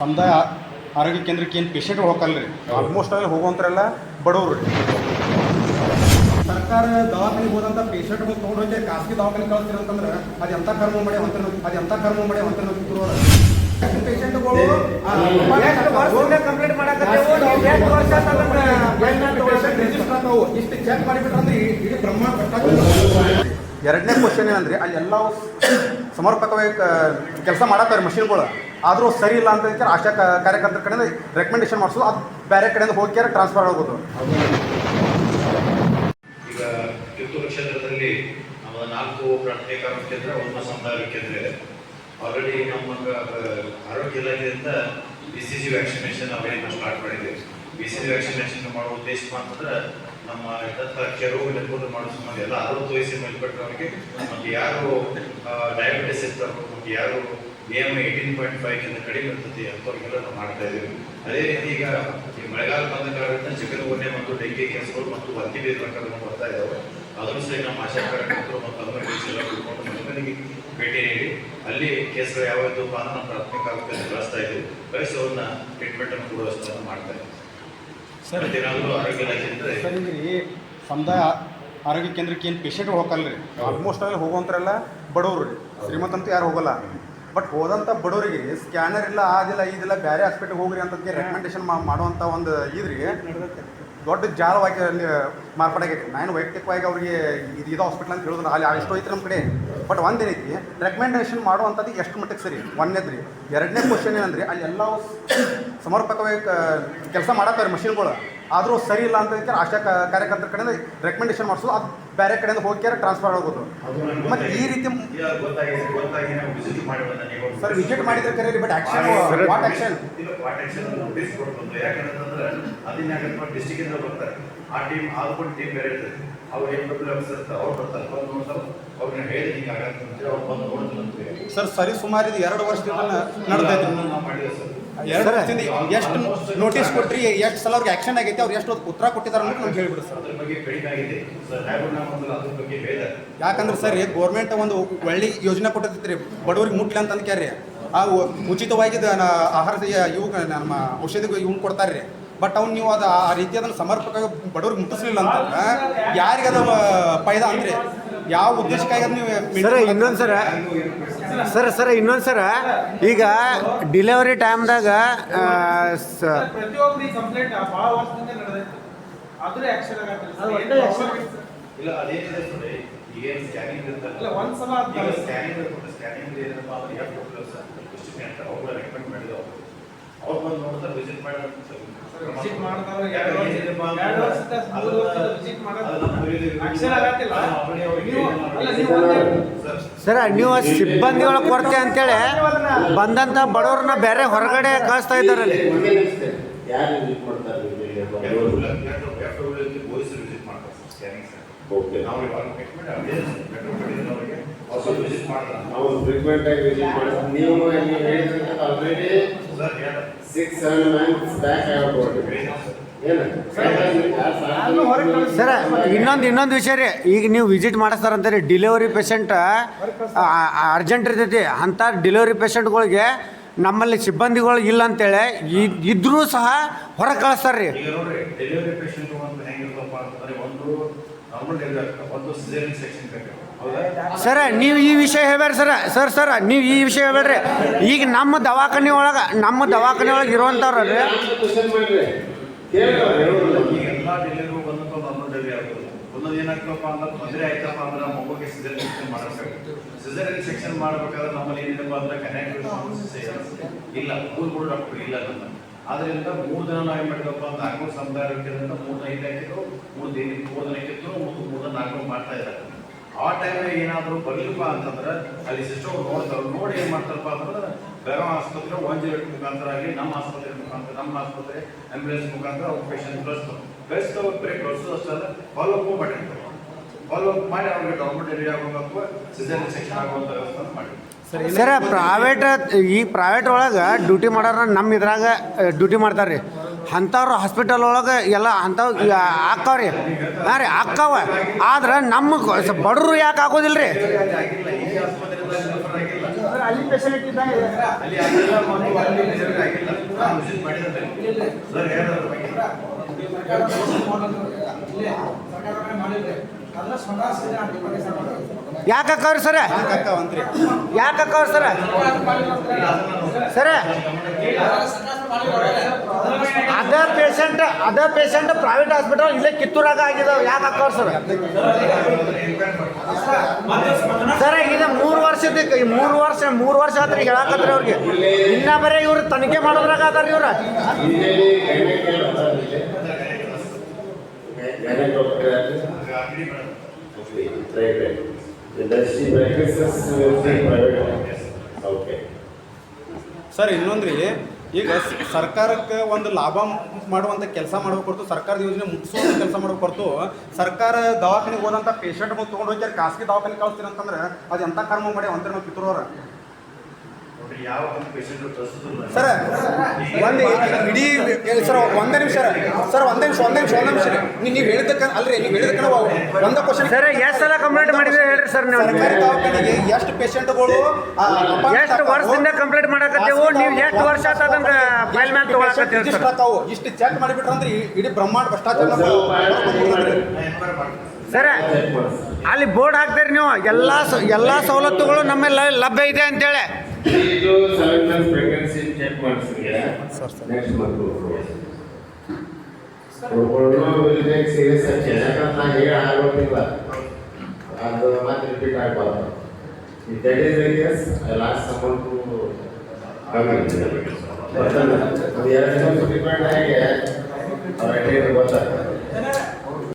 ಸಮುದಾಯ ಆರೋಗ್ಯ ಕೇಂದ್ರಕ್ಕೆ ಏನು ಪೇಷೆಂಟ್ಗಳು ಹೋಗಲ್ಲ ರೀ ಆಲ್ಮೋಸ್ಟ್ ಅಲ್ಲಿ ಹೋಗುವಂತರೆಲ್ಲ ಬಡವರು ರೀ. ಸರ್ಕಾರ ದವಾಖಾನೆ ಹೋದಂಥ ಪೇಷೆಂಟ್ಗಳು ತೊಗೊಂಡು ಹೋಗಿ ಖಾಸಗಿ ದವಾಖಾನೆ ಕಳಿಸ್ತೀರ ಅಂತಂದ್ರೆ ಅದು ಎಂಥ ಕರ್ಮ ಮಾಡಿ ಹೊಂತರ ಅದು ಎಂಥ ಕರ್ಮ ಮಾಡಿ ಹೊಂತರ ಕೂತ್ರು ಪೇಷೆಂಟ್ಗಳು ಕಂಪ್ಲೇಂಟ್ ಇಷ್ಟು ಚೆಕ್ ಮಾಡಿಬಿಟ್ರಂದ್ರೆ ಇಡೀ ಬ್ರಹ್ಮಾಂಡ ಎರಡನೇ ಕ್ವಶನ್ ಏನಂದ್ರೆ, ಅಲ್ಲಿ ಎಲ್ಲ ಸಮರ್ಪಕವಾಗಿ ಕೆಲಸ ಮಾಡತ್ತಾರೆ ಮಷಿನ್ಗಳು. ಆದರೂ ಸರಿ ಇಲ್ಲ ಅಂತ ಆಶಾ ಕಾರ್ಯಕರ್ತರ ಕಡೆಯಿಂದ ರೆಕಮೆಂಡೇಶನ್ ಮಾಡಿಸೋದು, ಅದು ಬೇರೆ ಕಡೆಯಿಂದ ಹೋಗಿ ಟ್ರಾನ್ಸ್ಫರ್ ಆಗೋದು. ಈಗ ಕ್ಷೇತ್ರದಲ್ಲಿ ನಾಲ್ಕು ಪ್ರಾಥಮಿಕ ಆರೋಗ್ಯ ಕೇಂದ್ರ ಒಂದು ಆಲ್ರೆಡಿ ನಮ್ಮ ಆರೋಗ್ಯ ಇಲಾಖೆಯಿಂದ ಬಿ ಸಿ ಜಿ ವ್ಯಾಕ್ಸಿನೇಷನ್ ಅವೇನು ಸ್ಟಾರ್ಟ್ ಮಾಡಿದ್ದೀವಿ. ಬಿ ಸಿ ಜಿ ವ್ಯಾಕ್ಸಿನೇಷನ್ ಮಾಡೋ ಉದ್ದೇಶ ಅಂತಂದ್ರೆ ನಮ್ಮ ದತ್ತ ಕೆರೋಗ ನಿರ್ಬಂಧ ಮಾಡೋ ಸಂಬಂಧ ಎಲ್ಲ ಅರವತ್ತು ವಯಸ್ಸಿನ ಮೇಲ್ಪಟ್ಟವರಿಗೆ ಮತ್ತು ಯಾರು ಡಯಾಬಿಟಿಸ್ ಇರ್ತಾರೋ ಮತ್ತು ಯಾರು ಬಿ ಎಂ ಏಯ್ಟೀನ್ ಪಾಯಿಂಟ್ ಫೈವ್ಗಿಂತ ಕಡಿಮೆ ಇರ್ತದೆ ಅಂಥವ್ರಿಗೆಲ್ಲ ನಾವು ಮಾಡ್ತಾ ಇದ್ದೀವಿ. ಅದೇ ರೀತಿ ಈಗ ಈ ಮಳೆಗಾಲ ಬಂದ ಕಾರಣದಿಂದ ಚಿಕನ್ ಗುನ್ನೆ ಮತ್ತು ಡೆಂಗಿ ಕೇಸ್ಗಳು ಮತ್ತು ಹತ್ತಿ ಬೇರೆ ಪ್ರಕರಣಗಳು ಬರ್ತಾ ಇದ್ದಾವೆ ಅದನ್ನು ಸಹ ನಮ್ಮ ಆಶಾ ಕಾರ್ಯಕರ್ತರು ಮತ್ತು ಅದನ್ನು ಎಲ್ಲ ಮನೆಗೆ ಭೇಟಿ ನೀಡಿ, ಅಲ್ಲಿ ಕೇಸ್ಗಳು ಯಾವ ಇದ್ದವು ನಮ್ಮ ಪ್ರಾಥಮಿಕ ಆರೋಗ್ಯ ಬಳಸ್ತಾ ಇದ್ದೀವಿ. ಕಳಿಸಿ ಅವ್ರನ್ನ ಟ್ರೀಟ್ಮೆಂಟ್ ಅನ್ನು ಕೊಡುವ ವ್ಯವಸ್ಥೆಯನ್ನು ಮಾಡ್ತಾ ಇದ್ದೀವಿ. ಸರ್ ಸರಿ ಆರೋಗ್ಯ ಸರ್ ರೀ ಸಮುದಾಯ ಆರೋಗ್ಯ ಕೇಂದ್ರಕ್ಕೆ ಏನು ಪೇಷಂಟ್ ರೀ. ಆಲ್ಮೋಸ್ಟ್ ಅಲ್ಲಿ ಹೋಗುವಂಥರೆಲ್ಲ ಬಡವರು ರೀ. ಶ್ರೀಮಂತಂತೂ ಯಾರು ಹೋಗಲ್ಲ. ಬಟ್ ಹೋದಂಥ ಬಡವರಿಗೆ ಸ್ಕ್ಯಾನರ್ ಇಲ್ಲ ಆದಿಲ್ಲ ಇದಿಲ್ಲ ಬೇರೆ ಹಾಸ್ಪಿಟ್ಲಿಗೆ ಹೋಗ್ರಿ ಅಂತ ರೆಕಮೆಂಡೇಶನ್ ಮಾಡುವಂಥ ಒಂದು ಇದ್ರಿ. ದೊಡ್ಡ ಜಾಲವಾಗಿ ಅಲ್ಲಿ ಮಾರ್ಪಾಡಾಗೈತಿ. ನಾನು ವೈಯಕ್ತಿಕವಾಗಿ ಅವ್ರಿಗೆ ಇದು ಇದು ಹಾಸ್ಪಿಟ್ಲ್ ಅಂತ ಹೇಳಿದ್ರು ಅಲ್ಲಿ ಎಷ್ಟು ಐತ್ರಿ ನಮ್ಮ ಕಡೆ. ಬಟ್ ಒಂದೇನೈತಿ ರೆಕಮೆಂಡೇಶನ್ ಮಾಡುವಂಥದ್ದು ಎಷ್ಟು ಮಟ್ಟಿಗೆ ಸರಿ? ಒಂದನೇದು ರೀ ಎರಡನೇ ಕ್ವಶನ್ ಏನಂದ್ರೆ ಅಲ್ಲಿ ಎಲ್ಲ ಸಮರ್ಪಕವಾಗಿ ಕೆಲಸ ಮಾಡತ್ತಾರೆ ಮಷಿನ್ಗಳು. ಆದರೂ ಸರಿ ಇಲ್ಲ ಅಂತ ಹೇಳ್ತಾರೆ ಆಶಾ ಕಾರ್ಯಕರ್ತರ ಕಡೆಯಿಂದ ರೆಕಮೆಂಡೇಶನ್ ಮಾಡಿಸೋದು. ಅದು ಬೇರೆ ಕಡೆಯಿಂದ ಹೋಗಿ ಟ್ರಾನ್ಸ್ಫರ್ ಆಗೋದು ಮತ್ತು ಈ ರೀತಿ ಸರ್ ವಿಸಿಟ್ ಮಾಡಿದ್ರೆ ಕರೀರಿ ಬಟ್ ಆ್ಯಕ್ಷನ್ ವಾಟ್ ಬರ್ತಾರೆ ಆ ಟೀಮ್ ಆದ್ಕೊಂಡು ಟೀಮ್ ಬೇರೆ ಇರ್ತದೆ ಅವ್ರು ಏನ್ ಡಬ್ಲ್ಯೂ ಆಫೀಸರ್ ಇರ್ತಾರೆ ಅವ್ರು ಬರ್ತಾರೆ ಬಂದು ನೋಡ್ತಾರೆ ಅವ್ರನ್ನ ಹೇಳಿ ಹಿಂಗೆ ಆಗತ್ತೆ ಅಂತೇಳಿ ಅವ್ರು ಬಂದು ನೋಡ್ತಾರೆ ಅಂತೀವಿ ಸರ್ ಸರಿ ಸುಮಾರು ಇದು ಎರಡು ವರ್ಷದಿಂದ ಸರ್ ಎರಡು ವರ್ಷದಿಂದ ಎಷ್ಟು ನೋಟಿಸ್ ಕೊಟ್ರಿ ಎಷ್ಟು ಸಲ ಅವ್ರಿಗೆ ಆಕ್ಷನ್ ಆಗೈತೆ ಅವ್ರು ಎಷ್ಟು ಉತ್ತರ ಕೊಟ್ಟಿದ್ದಾರೆ ಅಂತ ನಮ್ಗೆ ಹೇಳ್ಬಿಡಿ ಸರ್. ಯಾಕಂದ್ರೆ ಸರ್ ಗೌರ್ಮೆಂಟ್ ಒಂದು ಒಳ್ಳೆ ಯೋಜನೆ ಕೊಟ್ಟಿರ್ತೀರಿ ಬಡವ್ರಿಗೆ ಮುಟ್ಲಿ ಅಂತ ಅಂದ್ಕ್ಯಾರಿ ಆ ಉಚಿತವಾಗಿ ಆಹಾರ ಇವು ನಮ್ಮ ಔಷಧಿ ಇವ್ನು ಕೊಡ್ತಾರೆ ರೀ ಬಟ್ ಅವ್ನು ನೀವು ಅದು ಆ ರೀತಿ ಅದನ್ನು ಸಮರ್ಪಕವಾಗಿ ಬಡವ್ರಿಗೆ ಮುಟ್ಟಿಸ್ಲಿಲ್ಲ ಅಂತ ಯಾರಿಗದ ಪೈದ ಅಂದ್ರೆ ಯಾವ ಉದ್ದೇಶಕ್ಕಾಗಿ ಅದು ನೀವು ಸರ್ ಇನ್ನೊಂದು ಸರ ಸರ್ ಸರ್ ಇನ್ನೊಂದು ಸರ ಈಗ ಡಿಲೆವರಿ ಟೈಮ್ದಾಗ ಪ್ರತಿಯೊಬ್ಬರಿಗೆ ಕಂಪ್ಲೇಂಟ್ ಭಾಳ ವರ್ಷದಿಂದ ನಡೆದೈತಿ. ಆದ್ರೂ ಆಕ್ಷನ್ ಇಲ್ಲ ಅದೇನಿದೆ ಸರ್ ಏನು ಸ್ಕ್ಯಾನಿಂಗ್ ಇರ್ತಲ್ಲ ಇಲ್ಲ, ಒಂದ್ ಸಲ ಅದ್ ಈಗ ಕಳ್ಸಿ. ಸ್ಕ್ಯಾನಿಂಗ್ ಸ್ಕ್ಯಾನಿಂಗ್ ಏನಪ್ಪ ಅಂದ್ರೆ ಎಷ್ಟು ಕೊಟ್ಟಿಲ್ಲ ಸರ್ ಡಿಸ್ಟಿಕ್ ಅಂತ ಅವ್ರು ರೆಕಮೆಂಡ್ ಮಾಡಿದ್ರು ನೋಡ್ತಾರೆ ವಿಸಿಟ್ ಮಾಡಿ ವಿಸಿಟ್ ಮಾಡ್ತಾರೆ ಎರಡು ಎರಡು ವರ್ಷದ ಮೂರು ವರ್ಷದ ವಿಸಿಟ್ ಮಾಡೋದು ಅಕ್ಷರ ಆಗತ್ತಿಲ್ಲ? ನೀವು ಸಿಬ್ಬಂದಿ ಒಳಗೆ ಒಂದೇ ಸರ ನೀವು ಸಿಬ್ಬಂದಿಗಳ ಕೊರತೆ ಅಂತೇಳಿ ಬಂದಂಥ ಬಡವ್ರನ್ನ ಬೇರೆ ಹೊರಗಡೆ ಕಳಿಸ್ತಾ ಇದ್ದಾರೆ ಯಾರು ವಿಸಿಟ್ ಮಾಡ್ತಾರೆ ಸರ್ ನಾವು ಆಗಿ ವಿಸಿಟ್ ಮಾಡ್ತೀವಿ ನೀವು already sir six seven months back ಆಗ್ಬಿಟ್ಟು ಏನು? ಸರ ಇನ್ನೊಂದು ಇನ್ನೊಂದು ವಿಷಯ ರೀ. ಈಗ ನೀವು ವಿಸಿಟ್ ಮಾಡಿಸ್ತಾರಂತಾರೆ ಡಿಲಿವರಿ ಪೇಷಂಟ್ ಅರ್ಜೆಂಟ್ ಇರ್ತೈತಿ. ಅಂಥ ಡಿಲಿವರಿ ಪೇಷಂಟ್ಗಳಿಗೆ ನಮ್ಮಲ್ಲಿ ಸಿಬ್ಬಂದಿಗಳು ಇಲ್ಲ ಅಂತೇಳಿ ಇದ್- ಇದ್ರೂ ಸಹ ಹೊರಗೆ ಕಳಿಸ್ತಾರೆ ರೀ ಸರ ನೀವು ಈ ವಿಷಯ ಹೇಳ್ಬೇಡ್ರಿ ಸರ ಸರ್ ಸರ್ ನೀವು ಈ ವಿಷಯ ಹೇಳ್ಬೇಡ್ರಿ. ಈಗ ನಮ್ಮ ದವಾಖಾನೆ ಒಳಗೆ, ನಮ್ಮ ದವಾಖಾನೆ ಒಳಗೆ ಇರುವಂಥವ್ರು ರೀ ಕ್ವಶನ್ ಈಗ ಎಲ್ಲ ಡೆಲಿವರಿ ಒಂದೊಂದು ಸೆಕ್ಷನ್ ಮಾಡಬೇಕಾದ್ರೆ ನಮ್ಮಲ್ಲಿ ಏನಿದೆಪ್ಪ ಅಂದ್ರೆ ಕನೆಕ್ಟ್ ಇಲ್ಲ. ಮೂರು ಡಾಕ್ಟರ್ ಇಲ್ಲ ನಮ್ಮ ಆದ್ರಿಂದ ಮೂರು ದಿನ ನಾವು ಮಾಡಿದಪ್ಪ ಅಂದ್ರೆ ನಾಲ್ಕು ಸಮುದಾಯ ಆರೋಗ್ಯದಿಂದ ಮೂರು ದಿನ ಐದು ಹಾಕಿದ್ರು ಮೂರು ದಿನ ಮೂರು ದಿನ ಕಿತ್ತು ಮೂರು ಮೂರು ದಿನ ನಾಲ್ಕು ಮಾಡ್ತಾ ಇದ್ದಾರೆ. ಆ ಟೈಮ್ನಾಗ ಏನಾದರೂ ಬರ್ಲಿಪ್ಪ ಅಂತಂದ್ರೆ ಅಲ್ಲಿ ಸಿಸ್ಟಮ್ ನೋಡ್ತಾರೆ, ನೋಡಿ ಏನು ಮಾಡ್ತಾರಪ್ಪ ಅಂದ್ರೆ ಬೇರೆ ಆಸ್ಪತ್ರೆ ಒನ್ ಜೀರೋ ಮುಖಾಂತರ ಆಗಲಿ, ನಮ್ಮ ಆಸ್ಪತ್ರೆ ಮುಖಾಂತರ, ನಮ್ಮ ಆಸ್ಪತ್ರೆ ಆಂಬ್ಯುಲೆನ್ಸ್ ಮುಖಾಂತರ ಅವ್ರ ಪೇಷಂಟ್ ಕಳಿಸ್ತಾರೆ. ಕಳಿಸ್ತಾವ್ರೆ ಬರೀ ಕಳಿಸೋದು ಅಷ್ಟಲ್ಲ ಫಾಲೋ ಅಪ್ ಮಾಡಿರ್ತಾರೆ ಫಾಲೋ ಅಪ್ ಮಾಡಿ ಅವ್ರಿಗೆ ಡಾಕ್ಟರ್ ಡೆಲಿವರಿ ಆಗುವಂಗ ಅಥವಾ ಸಿಸೇರಿಯನ್ ಸೆಕ್ಷನ್ ಆಗುವಂಥ ವ್ಯವಸ್ಥೆ ಮಾಡಿ ಸರ ಪ್ರೈವೇಟ್ ಈ ಪ್ರೈವೇಟ್ ಒಳಗೆ ಡ್ಯೂಟಿ ಮಾಡೋರ ನಮ್ಮ ಇದ್ರಾಗ ಡ್ಯೂಟಿ ಮಾಡ್ತಾರೆ ರೀ ಅಂಥವ್ರು ಹಾಸ್ಪಿಟಲ್ ಒಳಗೆ ಎಲ್ಲ ಅಂಥವು ಹಾಕಾವ ರೀ ಹಾಂ ರೀ ಹಾಕಾವ ಆದ್ರೆ ನಮ್ಮ ಬಡವರು ಯಾಕೆ ಹಾಕೋದಿಲ್ಲ ರೀ ಆಗಿಲ್ಲ ವಿಸಿಟ್ ಮಾಡಿದ್ರೆ ಸರ್ ಹೇಳಿದ್ರ ಯಾಕೆ ಅಕ್ಕವ್ರಿ ಸರ? ಯಾಕಕ್ಕ ಅಕ್ಕವ್ರಿ ಸರ? ಸರ? ಅದ ಪೇಷಂಟ್ ಅದ ಪೇಷಂಟ್ ಪ್ರೈವೇಟ್ ಹಾಸ್ಪಿಟಲ್ ಇಲ್ಲೇ ಕಿತ್ತೂರಾಗ ಆಗಿದಾವ. ಯಾಕೆ ಅಕ್ಕವ್ರಿ ಸರ್? ಸರ ಇದು ಮೂರು ವರ್ಷದ ಈ ಮೂರು ವರ್ಷ ಮೂರು ವರ್ಷ ಆದ್ರೆ ಹೇಳಾಕತ್ರಿ ಅವ್ರಿಗೆ. ಇನ್ನ ಬರೀ ಇವ್ರು ತನಿಖೆ ಮಾಡೋದ್ರಾಗ ಅದಾರ ಇವ್ರ ಇಲ್ಲಿ ಗೈನೆಕ್ ಏನು ಅದಾರ ಇಲ್ಲಿ? ಗೈನೆಕ್ ಡಾಕ್ಟರ್ ಯಾರು? Does she practices? Okay. Sir ಇನ್ನೊಂದ್ರಿ ಈಗ ಸ- ಸರ್ಕಾರಕ್ಕೆ ಒಂದು ಲಾಭ ಮಾಡುವಂಥ ಕೆಲಸ ಮಾಡಬೇಕು ಹೊರತು ಸರ್ಕಾರದ ಯೋಜನೆ ಮುಗಿಸುವಂಥ ಕೆಲಸ ಮಾಡಬೇಕು ಹೊರತು ಸರ್ಕಾರ ದವಾಖಾನೆಗೆ ಹೋದಂಥ ಮುಂದೆ ತೊಗೊಂಡು ಹೋಗಿ ಖಾಸಗಿ ದವಾಖಾನೆ ಕಳಿಸ್ತೀರಿ ಅಂತಂದ್ರೆ ಅದು ಎಂಥ ಕರ್ಮ ಮಾಡಿ ಅಂತ ನಾವು ಕಿತ್ತೂರವ್ರ? ನೋಡ್ರಿ ಯಾವ ಒಂದು ಪೇಷಂಟ್ ಪ್ರಸ್ತುತ ಸರ್ ಒಂದು ಇಡೀ ಸರ್ ಒಂದೇ ನಿಮಿಷ ಸರ್. ಒಂದೇ ನಿಮಿಷ ಒಂದೇ ನಿಮಿಷ ಒಂದೇ ನಿಮಿಷ. ನೀವು ನೀವು ಹೇಳಿದಕ್ಕ ಅಲ್ರಿ ನೀವು ಹೇಳಿದ್ದಕ್ಕೆ ನಾವು ಒಂದೇ ಕ್ವಶನ್ ಸರ್ ಎಷ್ಟು ಸಲ ಕಂಪ್ಲೇಂಟ್ ಮಾಡಿದ್ರೆ? ಹೇಳ್ರಿ ಸರ್ ನೀವು. ಸರ್ಕಾರಿ ದವಾಖಾನೆಗೆ ಎಷ್ಟು ಪೇಷಂಟ್ಗಳು ಎಷ್ಟು ವರ್ಷದಿಂದ ಕಂಪ್ಲೇಂಟ್ ಮಾಡಕತ್ತೇವು ನೀವು ಎಷ್ಟು ವರ್ಷ ಆತದಂತ ಫೈಲ್ ಮ್ಯಾಲ್ ತಗೊಳಕತ್ತೇವು ಇಷ್ಟು ಸರ್? ಇಷ್ಟು ಚೆಕ್ ಮಾಡಿಬಿಟ್ರೆ ಅಂದ್ರೆ ಇಡೀ ಬ್ರಹ್ಮಾಂಡ ಭ್ರಷ್ಟಾಚಾರ ಸರ ಅಲ್ಲಿ ಬೋರ್ಡ್ ಹಾಕ್ತೀರಿ ನೀವು. ಎಲ್ಲ ಎಲ್ಲ ಸವಲತ್ತುಗಳು ನಮ್ಮಲ್ಲಿ ಲಭ್ಯ ಇದೆ ಅಂತೇಳಿ. ಇದು ಸೆವೆನ್ ಮಂತ್ಸ್ ಪ್ರೆಗ್ನೆನ್ಸಿ ಚೆಕ್ ಮಾಡಿಸಿದ್ರೆ ನೆಕ್ಸ್ಟ್ ಮಂತ್ ಸೀರಿಯಸ್ ಆಗಿ ಯಾಕಂದ್ರೆ ನಾ ಹೇಳಿ ಆಗೋದಿಲ್ಲ ಅದು ಮತ್ತೆ ರಿಪೀಟ್ ಆಗಬಾರ್ದು that is last summon to ಅದು ಎರಡು ಡಿಪೆಂಡ್ ಆಗಿ ಅವ್ರ ಗೊತ್ತಾಗ್ತದೆ